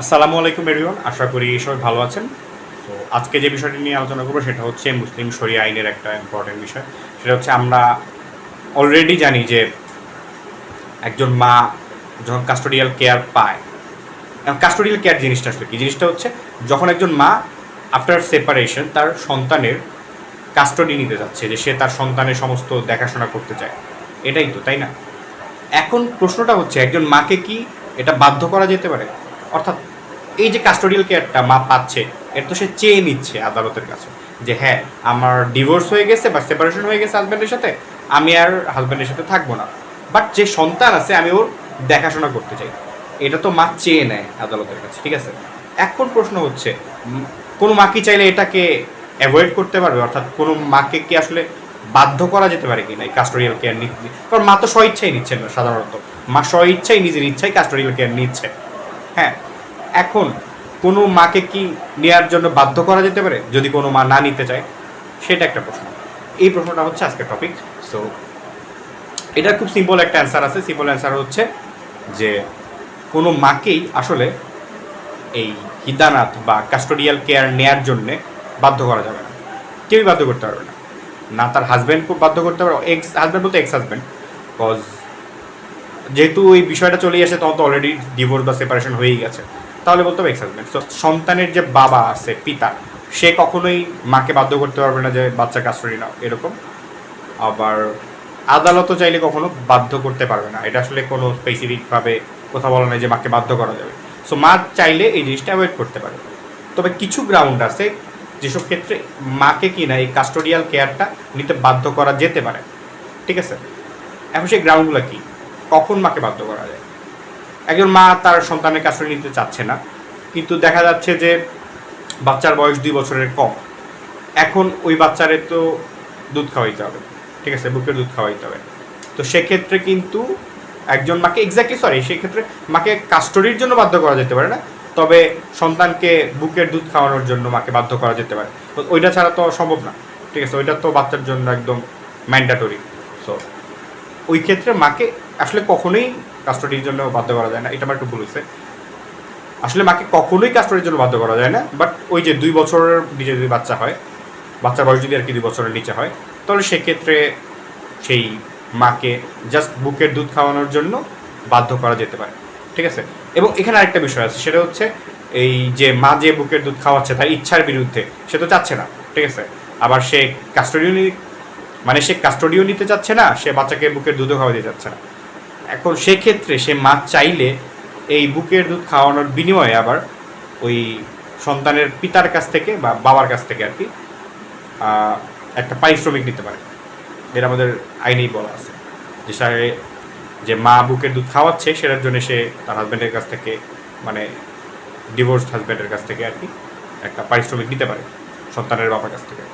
আসসালামু আলাইকুম এভরিওয়ান আশা করি সবাই ভালো আছেন। তো আজকে যে বিষয়টি নিয়ে আলোচনা করব, সেটা হচ্ছে মুসলিম শরিয়া আইনের একটা ইম্পর্টেন্ট বিষয়। সেটা হচ্ছে আমরা অলরেডি জানি যে একজন মা যখন কাস্টোডিয়াল কেয়ার পায় কাস্টোডিয়াল কেয়ার জিনিসটা আসলে কি? জিনিসটা হচ্ছে যখন একজন মা আফটার সেপারেশন তার সন্তানের কাস্টডি নিতে যাচ্ছে, যে সে তার সন্তানের সমস্ত দেখাশোনা করতে চায়। এটাই তো, তাই না? এখন প্রশ্নটা হচ্ছে একজন মাকে কি এটা বাধ্য করা যেতে পারে? অর্থাৎ এই যে কাস্টোডিয়াল কেয়ারটা মা পাচ্ছে এটা তো সে চেয়ে নিচ্ছে আদালতের কাছে যে হ্যাঁ আমার ডিভোর্স হয়ে গেছে বা সেপারেশন হয়ে গেছে হাজব্যান্ডের সাথে, আমি আর হাজব্যান্ডের সাথে থাকব না। বাট যে সন্তান আছে, আমি ওর দেখাশোনা করতে চাই। এটা তো মা চেয়ে নেয় আদালতের কাছে, ঠিক আছে? এখন প্রশ্ন হচ্ছে কোনো মা কি চাইলে এটাকে অ্যাভয়েড করতে পারবে? অর্থাৎ কোনো মাকে কি আসলে বাধ্য করা যেতে পারে কিনা এই কাস্টোরিয়াল কেয়ার নিতে? কারণ মা তো স্ব ইচ্ছাই নিচ্ছে না সাধারণত। মা স্ব ইচ্ছাই, নিজের ইচ্ছাই কাস্টোরিয়াল কেয়ার নিচ্ছে। হ্যাঁ এখন কোনো মাকে কি নেওয়ার জন্য বাধ্য করা যেতে পারে? যদি কোনো মা না নিতে চায়, সেটা একটা প্রশ্ন। এই প্রশ্নটা হচ্ছে আজকের টপিক সো এটা খুব সিম্পল একটা অ্যান্সার আছে। সিম্পল অ্যান্সার হচ্ছে যে কোনো মাকেই আসলে এই হিদানাত বা কাস্টোডিয়াল কেয়ার নেয়ার জন্যে বাধ্য করা যাবে না। কেউই বাধ্য করতে পারবে না। না, তার হাজব্যান্ডকে বাধ্য করতে পারবে এক্স হাজব্যান্ড বলতে এক্স হাজব্যান্ড কজ যেহেতু এই বিষয়টা চলে আসে, তখন তো অলরেডি ডিভোর্স বা সেপারেশন হয়েই গেছে। তাহলে বলতে হবে এক্স হাজব্যান্ড তো সন্তানের যে বাবা আছে, পিতা, সে কখনোই মাকে বাধ্য করতে পারবে না যে, বাচ্চা কাস্টডি নাও, এরকম। আবার আদালতও চাইলে কখনো বাধ্য করতে পারবে না। এটা আসলে কোনো স্পেসিফিকভাবে কথা বলা নেই যে মাকে বাধ্য করা যাবে। সো মা চাইলে এই জিনিসটা অ্যাভয়েড করতে পারে। তবে কিছু গ্রাউন্ড আছে, যেসব ক্ষেত্রে মাকে কি না এই কাস্টোডিয়াল কেয়ারটা নিতে বাধ্য করা যেতে পারে। ঠিক আছে? এখন সেই গ্রাউন্ডগুলো কি? কখন মাকে বাধ্য করা যায়? একজন মা তার সন্তানের কাস্টডি নিতে চাচ্ছে না, কিন্তু দেখা যাচ্ছে যে বাচ্চার বয়স দুই বছরের কম। এখন ওই বাচ্চারে তো দুধ খাওয়াইতে হবে, ঠিক আছে? বুকের দুধ খাওয়াইতে হবে। তো সেক্ষেত্রে কিন্তু একজন মাকে এক্স্যাক্টলি সরি সেক্ষেত্রে মাকে কাস্টডির জন্য বাধ্য করা যেতে পারে না, তবে সন্তানকে বুকের দুধ খাওয়ানোর জন্য মাকে বাধ্য করা যেতে পারে। ওইটা ছাড়া তো সম্ভব না, ঠিক আছে? ওইটা তো বাচ্চার জন্য একদম ম্যান্ডাটরি সো ওই ক্ষেত্রে মাকে আসলে কখনোই কাস্টডির জন্য বাধ্য করা যায় না, এটা আমার একটু ভুল আসলে মাকে কখনোই কাস্টডির জন্য বাধ্য করা যায় না বাট ওই যে দুই বছরের নিচে যদি বাচ্চা হয়, বাচ্চার বয়স যদি আর কি দুই বছরের নিচে হয়, তাহলে সেক্ষেত্রে সেই মাকে জাস্ট বুকের দুধ খাওয়ানোর জন্য বাধ্য করা যেতে পারে, ঠিক আছে? এবং এখানে আরেকটা বিষয় আছে, সেটা হচ্ছে এই যে মা যে বুকের দুধ খাওয়াচ্ছে তার ইচ্ছার বিরুদ্ধে, সে তো চাচ্ছে না, ঠিক আছে? আবার সে কাস্টডিও মানে সে কাস্টোডিও নিতে চাচ্ছে না, সে বাচ্চাকে বুকের দুধও খাওয়া খাওয়াতে চাচ্ছে না। এখন সেক্ষেত্রে সে মা চাইলে এই বুকের দুধ খাওয়ানোর বিনিময়ে আবার ওই সন্তানের পিতার কাছ থেকে বা বাবার কাছ থেকে আর কি একটা পারিশ্রমিক নিতে পারে। যেটা আমাদের আইনেই বলা আছে। যে যে মা বুকের দুধ খাওয়াচ্ছে, সেটার জন্য সে তার হাজব্যান্ডের কাছ থেকে মানে ডিভোর্সড হাজব্যান্ডের কাছ থেকে আর কি একটা পারিশ্রমিক নিতে পারে, সন্তানের বাবার কাছ থেকে।